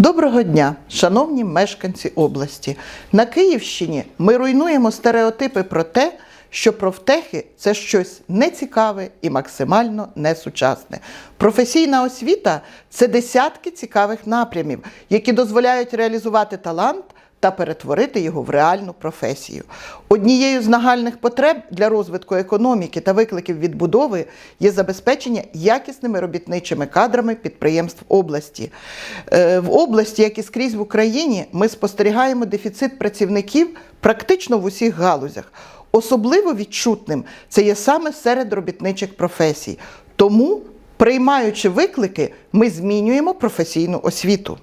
Доброго дня, шановні мешканці області. На Київщині ми руйнуємо стереотипи про те, що профтехи це щось нецікаве і максимально несучасне. Професійна освіта це десятки цікавих напрямів, які дозволяють реалізувати талант та перетворити його в реальну професію. Однією з нагальних потреб для розвитку економіки та викликів відбудови є забезпечення якісними робітничими кадрами підприємств області. Е, В області, як і скрізь в Україні, ми спостерігаємо дефіцит працівників практично в усіх галузях. Особливо відчутним це є саме серед робітничих професій. Тому, приймаючи виклики, ми змінюємо професійну освіту.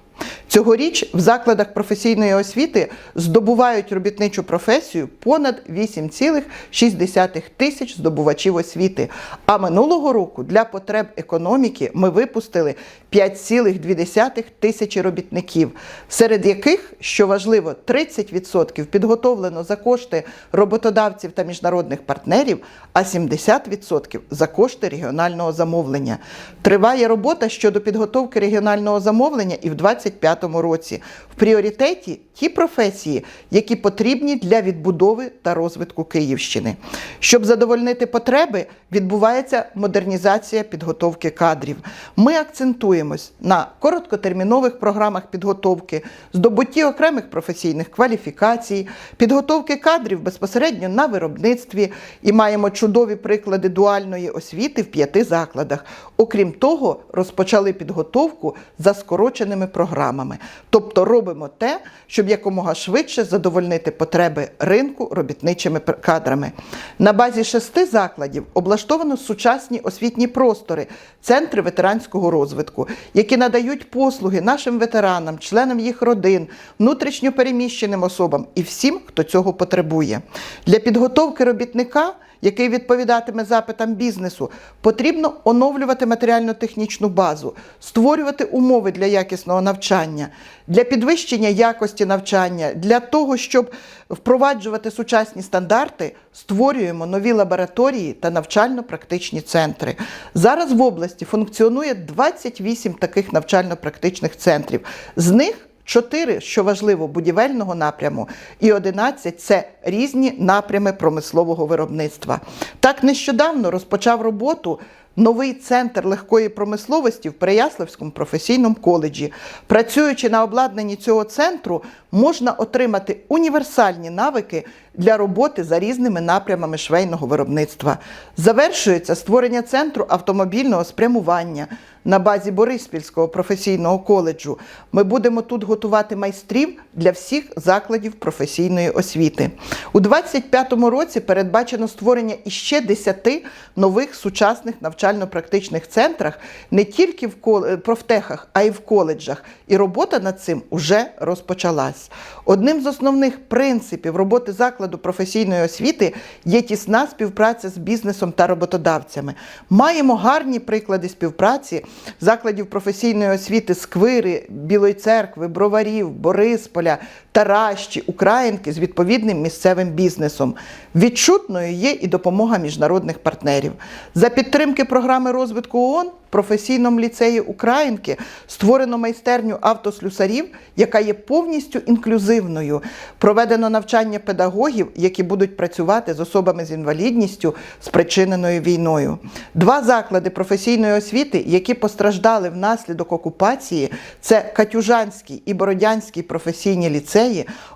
Цьогоріч в закладах професійної освіти здобувають робітничу професію понад 8,6 тисяч здобувачів освіти. А минулого року для потреб економіки ми випустили 5,2 тисячі робітників, серед яких, що важливо, 30% підготовлено за кошти роботодавців та міжнародних партнерів, а 70% за кошти регіонального замовлення. Триває робота щодо підготовки регіонального замовлення і в 2025 році. В пріоритеті ті професії, які потрібні для відбудови та розвитку Київщини. Щоб задовольнити потреби, відбувається модернізація підготовки кадрів. Ми акцентуємось на короткотермінових програмах підготовки, здобутті окремих професійних кваліфікацій, підготовки кадрів безпосередньо на виробництві і маємо чудові приклади дуальної освіти в п'яти закладах. Окрім того, розпочали підготовку за скороченими програмами. Тобто робимо те, щоб якомога швидше задовольнити потреби ринку робітничими кадрами. На базі шести закладів облаштовано сучасні освітні простори, центри ветеранського розвитку, які надають послуги нашим ветеранам, членам їх родин, внутрішньо переміщеним особам і всім, хто цього потребує. Для підготовки робітника який відповідатиме запитам бізнесу, потрібно оновлювати матеріально-технічну базу, створювати умови для якісного навчання, для підвищення якості навчання, для того, щоб впроваджувати сучасні стандарти, створюємо нові лабораторії та навчально-практичні центри. Зараз в області функціонує 28 таких навчально-практичних центрів. З них 4, що важливо, будівельного напряму, і 11 – це різні напрями промислового виробництва. Так нещодавно розпочав роботу новий центр легкої промисловості в Переяславському професійному коледжі. Працюючи на обладнанні цього центру, можна отримати універсальні навики для роботи за різними напрямами швейного виробництва. Завершується створення центру автомобільного спрямування на базі Бориспільського професійного коледжу. Ми будемо тут готувати майстрів для всіх закладів професійної освіти. У 2025 році передбачено створення іще 10 нових сучасних навчально-практичних центрах не тільки в кол- профтехах, а й в коледжах. І робота над цим уже розпочалась. Одним з основних принципів роботи закладу професійної освіти є тісна співпраця з бізнесом та роботодавцями. Маємо гарні приклади співпраці закладів професійної освіти Сквири, Білої церкви, Броварів, Борисполя, Таращі, Українки з відповідним місцевим бізнесом. Відчутною є і допомога міжнародних партнерів. За підтримки програми розвитку ООН в професійному ліцеї Українки створено майстерню автослюсарів, яка є повністю інклюзивною. Проведено навчання педагогів, які будуть працювати з особами з інвалідністю, спричиненою війною. Два заклади професійної освіти, які постраждали внаслідок окупації, це Катюжанський і Бородянський професійні ліцеї,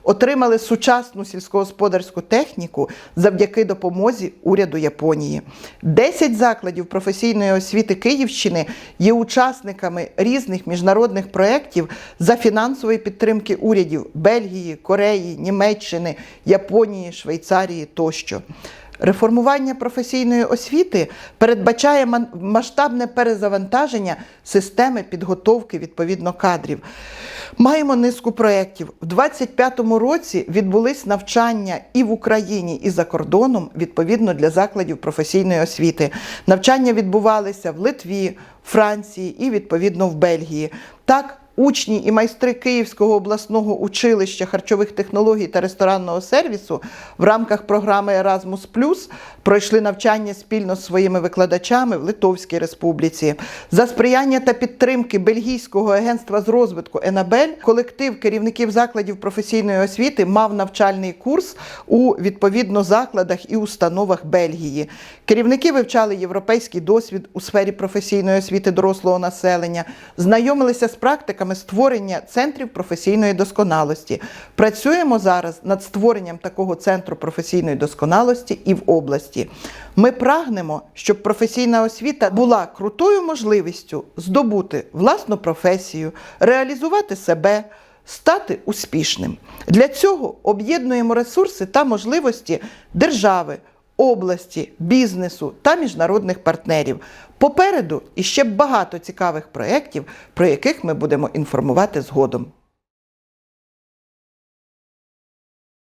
отримали сучасну сільськогосподарську техніку завдяки допомозі уряду Японії. Десять закладів професійної освіти Київщини є учасниками різних міжнародних проєктів за фінансової підтримки урядів Бельгії, Кореї, Німеччини, Японії, Швейцарії тощо. Реформування професійної освіти передбачає масштабне перезавантаження системи підготовки відповідно кадрів. Маємо низку проєктів. У 2025 році відбулись навчання і в Україні, і за кордоном відповідно для закладів професійної освіти. Навчання відбувалися в Литві, Франції і відповідно в Бельгії. Так, Учні і майстри Київського обласного училища харчових технологій та ресторанного сервісу в рамках програми Erasmus пройшли навчання спільно з своїми викладачами в Литовській Республіці. За сприяння та підтримки Бельгійського агентства з розвитку Енабель колектив керівників закладів професійної освіти мав навчальний курс у відповідно закладах і установах Бельгії. Керівники вивчали європейський досвід у сфері професійної освіти дорослого населення, знайомилися з практиками створення центрів професійної досконалості. Працюємо зараз над створенням такого центру професійної досконалості і в області. Ми прагнемо, щоб професійна освіта була крутою можливістю здобути власну професію, реалізувати себе, стати успішним. Для цього об'єднуємо ресурси та можливості держави, області, бізнесу та міжнародних партнерів. Попереду іще багато цікавих проєктів, про яких ми будемо інформувати згодом.